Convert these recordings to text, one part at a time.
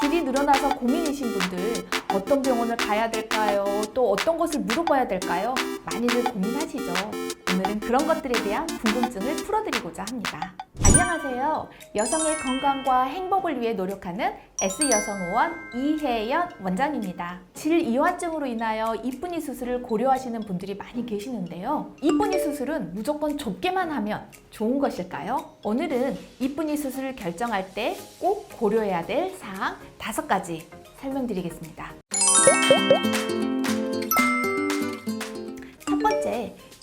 질이 늘어나서 고민이신 분들 어떤 병원을 가야 될까요? 또 어떤 것을 물어봐야 될까요? 많이들 고민하시죠. 오늘은 그런 것들에 대한 궁금증을 풀어드리고자 합니다. 안녕하세요. 여성의 건강과 행복을 위해 노력하는 S여성의원 이혜연 원장입니다. 질 이완증으로 인하여 이쁜이 수술을 고려하시는 분들이 많이 계시는데요. 이쁜이 수술은 무조건 좁게만 하면 좋은 것일까요? 오늘은 이쁜이 수술을 결정할 때 꼭 고려해야 될 사항 다섯 가지 설명드리겠습니다.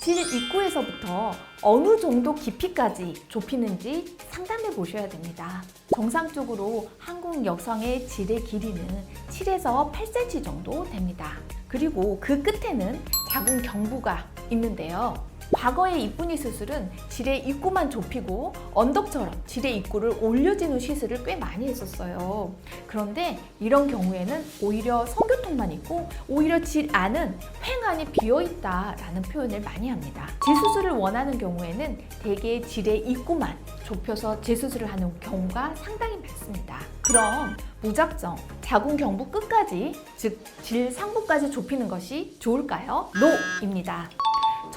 질 입구에서부터 어느 정도 깊이까지 좁히는지 상담해 보셔야 됩니다. 정상적으로 한국 여성의 질의 길이는 7에서 8cm 정도 됩니다. 그리고 그 끝에는 작은 경부가 있는데요. 과거의 이쁜이 수술은 질의 입구만 좁히고 언덕처럼 질의 입구를 올려지는 시술을 꽤 많이 했었어요. 그런데 이런 경우에는 오히려 성교통만 있고 오히려 질 안은 횡안이 비어 있다라는 표현을 많이 합니다. 재수술을 원하는 경우에는 대개 질의 입구만 좁혀서 재수술을 하는 경우가 상당히 많습니다. 그럼 무작정 자궁 경부 끝까지 즉 질 상부까지 좁히는 것이 좋을까요? 노입니다.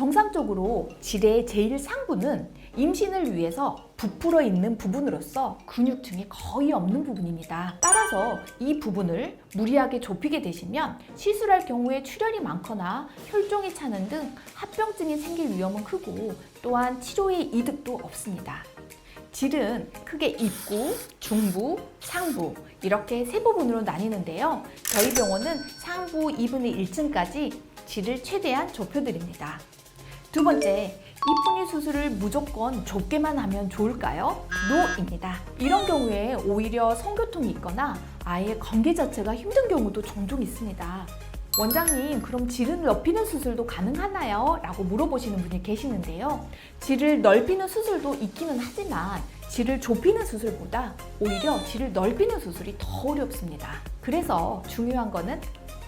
정상적으로 질의 제일 상부는 임신을 위해서 부풀어 있는 부분으로서 근육층이 거의 없는 부분입니다. 따라서 이 부분을 무리하게 좁히게 되시면 시술할 경우에 출혈이 많거나 혈종이 차는 등 합병증이 생길 위험은 크고 또한 치료의 이득도 없습니다. 질은 크게 입구, 중부, 상부 이렇게 세 부분으로 나뉘는데요. 저희 병원은 상부 2분의 1층까지 질을 최대한 좁혀드립니다. 두 번째, 이쁜이 수술을 무조건 좁게만 하면 좋을까요? 노입니다. 이런 경우에 오히려 성교통이 있거나 아예 관계 자체가 힘든 경우도 종종 있습니다. 원장님, 그럼 질을 넓히는 수술도 가능하나요? 라고 물어보시는 분이 계시는데요. 질을 넓히는 수술도 있기는 하지만 질을 좁히는 수술보다 오히려 질을 넓히는 수술이 더 어렵습니다. 그래서 중요한 거는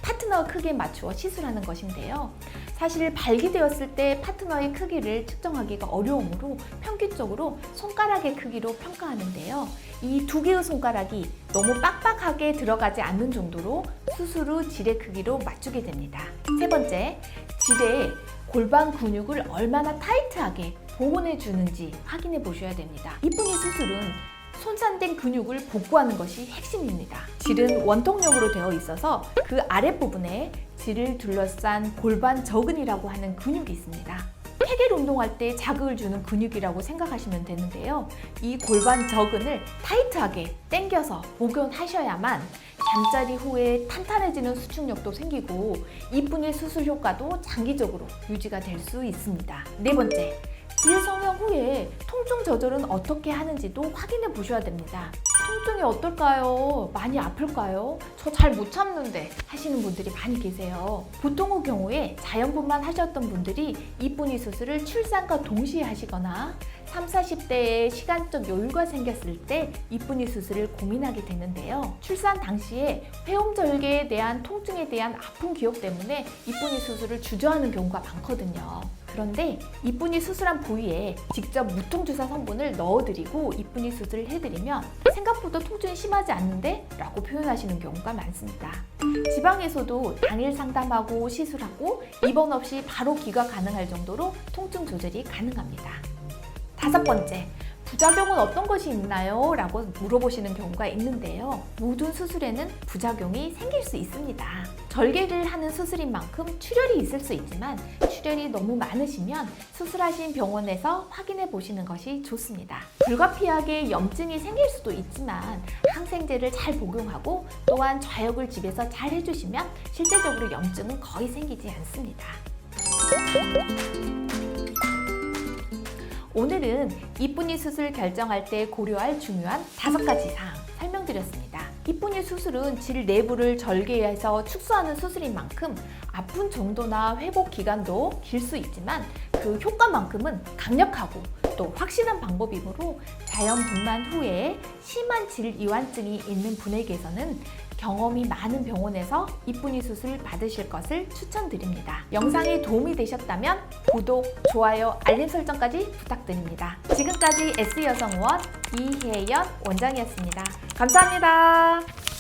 파트너 크기에 맞추어 시술하는 것인데요. 사실 발기되었을 때 파트너의 크기를 측정하기가 어려우므로 평균적으로 손가락의 크기로 평가하는데요. 이 두 개의 손가락이 너무 빡빡하게 들어가지 않는 정도로 수술 후 질의 크기로 맞추게 됩니다. 세 번째, 질의 골반 근육을 얼마나 타이트하게 보호해 주는지 확인해 보셔야 됩니다. 이쁜이 수술은 손상된 근육을 복구하는 것이 핵심입니다. 질은 원통형으로 되어 있어서 그 아랫부분에 질을 둘러싼 골반 저근이라고 하는 근육이 있습니다. 페겔 운동할 때 자극을 주는 근육이라고 생각하시면 되는데요. 이 골반 저근을 타이트하게 당겨서 복용하셔야만 잠자리 후에 탄탄해지는 수축력도 생기고 이쁜이 수술 효과도 장기적으로 유지가 될 수 있습니다. 네 번째, 질 성형 후에 통증 조절은 어떻게 하는지도 확인해 보셔야 됩니다. 통증이 어떨까요? 많이 아플까요? 저 잘 못 참는데 하시는 분들이 많이 계세요. 보통의 경우에 자연분만 하셨던 분들이 이쁜이 수술을 출산과 동시에 하시거나 3, 40대에 시간적 여유가 생겼을 때 이쁜이 수술을 고민하게 되는데요. 출산 당시에 회음절개에 대한 통증에 대한 아픈 기억 때문에 이쁜이 수술을 주저하는 경우가 많거든요. 그런데 이쁜이 수술한 부위에 직접 무통주사 성분을 넣어드리고 이쁜이 수술을 해드리면 생각보다 통증이 심하지 않는데? 라고 표현하시는 경우가 많습니다. 지방에서도 당일 상담하고 시술하고 입원 없이 바로 귀가 가능할 정도로 통증 조절이 가능합니다. 다섯 번째, 부작용은 어떤 것이 있나요? 라고 물어보시는 경우가 있는데요. 모든 수술에는 부작용이 생길 수 있습니다. 절개를 하는 수술인 만큼 출혈이 있을 수 있지만 출혈이 너무 많으시면 수술하신 병원에서 확인해 보시는 것이 좋습니다. 불가피하게 염증이 생길 수도 있지만 항생제를 잘 복용하고 또한 좌욕을 집에서 잘 해주시면 실제적으로 염증은 거의 생기지 않습니다. 오늘은 이쁜이 수술 결정할 때 고려할 중요한 다섯 가지 사항 설명드렸습니다. 이쁜이 수술은 질 내부를 절개해서 축소하는 수술인 만큼 아픈 정도나 회복 기간도 길 수 있지만 그 효과만큼은 강력하고 또 확실한 방법이므로 자연 분만 후에 심한 질 이완증이 있는 분에게서는 경험이 많은 병원에서 이쁜이 수술 받으실 것을 추천드립니다. 영상이 도움이 되셨다면 구독, 좋아요, 알림 설정까지 부탁드립니다. 지금까지 S여성원 이혜연 원장이었습니다. 감사합니다.